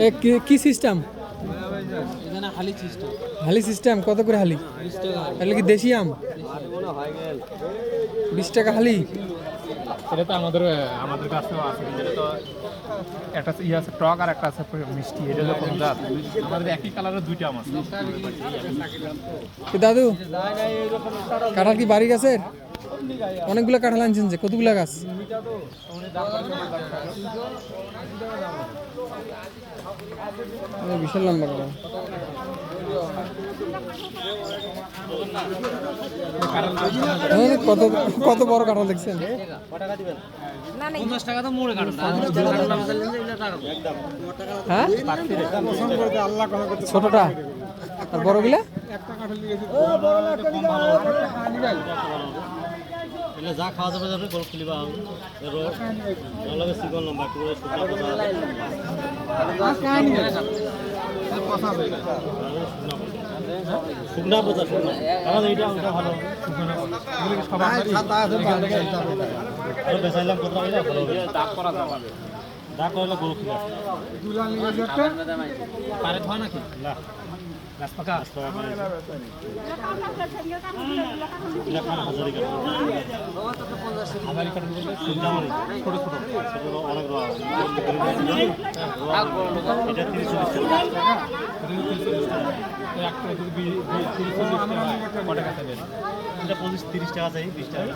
এ কি- সিস্টেম হালি সিস্টেম কত করে হালি? তাহলে কি দেশি আম? বিশ টাকা হালি? এটা তো আমাদের আমাদের কাছেও আছে তো একটা ইয়ে আছে টক আর একটা আছে মিষ্টি এটা হলো কোন জাত? আমাদের একই কালারের দুইটা আম আছে। দাদু কাঁঠাল কি বাড়ি গাছের অনেকগুলো কাঁঠাল আনছেন যে কতগুলো গাছ? বিশাল লম্বা কাঁঠাল হ্যাঁ, কত কত বড় কাঁঠাল দেখছেন? পঞ্চাশ টাকা তো মোড়ে কাটুন হ্যাঁ ছোটটা আর বড়গুলা એટલે যা খাওয়া যাবে যাবে গরু খুলিবা রোড নলবে সিগল লম্বা একটু করে শুকনা পোচা শুকনা কারণ এইটা ওটা ভালো আরো বেচাইলাম কোথাও এটা ভালো হবে দাগ করা যাবে যা করলে গরু খুলা পারে ধোয়া নাকি না গাছ পাকা কাটা ছোট ছোট অনেক এটা তিরিশ চল্লিশ টাকা একটা যদি বি- বি- তিরিশ চল্লিশ টাকা ক টাকা দেবেন এটা পঁচিশ তিরিশ টাকা চাই বিশ টাকা।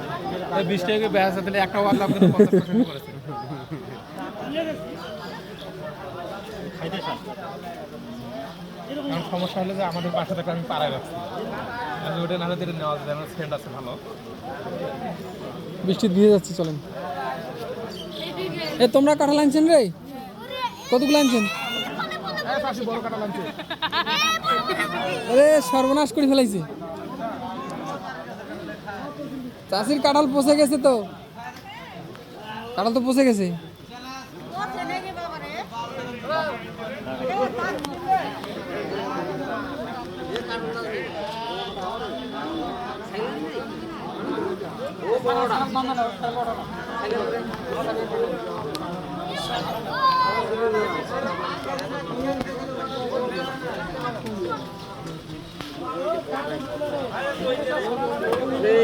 বিশ টাকা বেচা তাহলে একটা ওয়ার্ড আপনি পঞ্চাশ খাইতে কারণ সমস্যা হলো যে আমাদের পাশে থাকলে আমি পাড়ায় রাখছি আমি ওটা না হলে দিলে নেওয়া যায় আমার ফ্রেন্ড আছে ভালো। বৃষ্টি দিয়ে যাচ্ছে চলেন। এ তোমরা কাঁঠাল আনছেন রে? কতগুলো আনছেন? বড় আরে সর্বনাশ করে ফেলাইছে। চাষির কাঁঠাল পচে গেছে তো। কাঁঠাল তো পচে গেছে। এ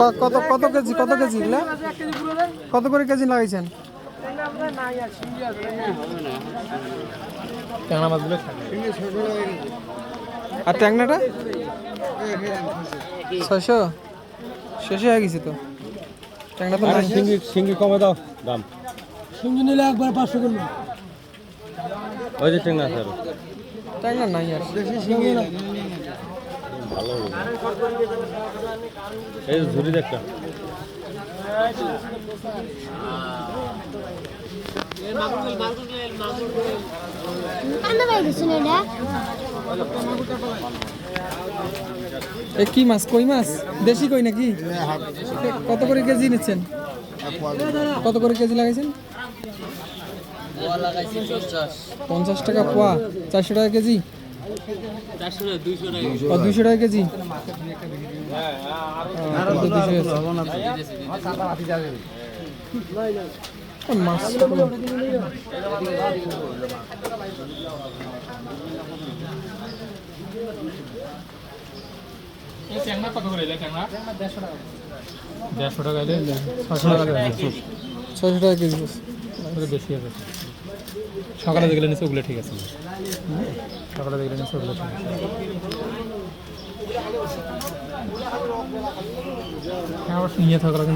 ক- কত কত কেজি কত কেজি কত করে কেজি লাগাইছেন? ট্যাংরা মাছগুলো আর ট্যাংনাটা ছয়শো? শেষে হয়ে গেছে তো। ট্যাংনা তো সিঙ্গি সিঙ্গি কমে দাও দাম। সঙ্গে নিলে একবার পাঁচশো করব ওই যে টেঙ্গা স্যার ট্যাংনা নাই আর। ভালো এই কি মাছ? কই মাছ? দেশি কই নাকি? কত করে কেজি নিচ্ছেন? কত করে কেজি লাগাইছেন? পঞ্চাশ টাকা পোয়া, চারশো টাকা কেজি। দুইশো টাকা। কেজি? ও, তো 200 আছে। এ, মাছ কত? এই ট্যাংরা কত করে এলে ট্যাংরা? দেড়শো টাকা ছশো টাকা ছয়শো টাকা কেজি। বেশি হবে। সকালে দেখলে নিচে ওগুলো ঠিক আছে। সকালে দেখলে নিচে ওগুলো ঠিক আছে। হ্যাঁ অবশ্য নিয়ে থাকলে কিন্তু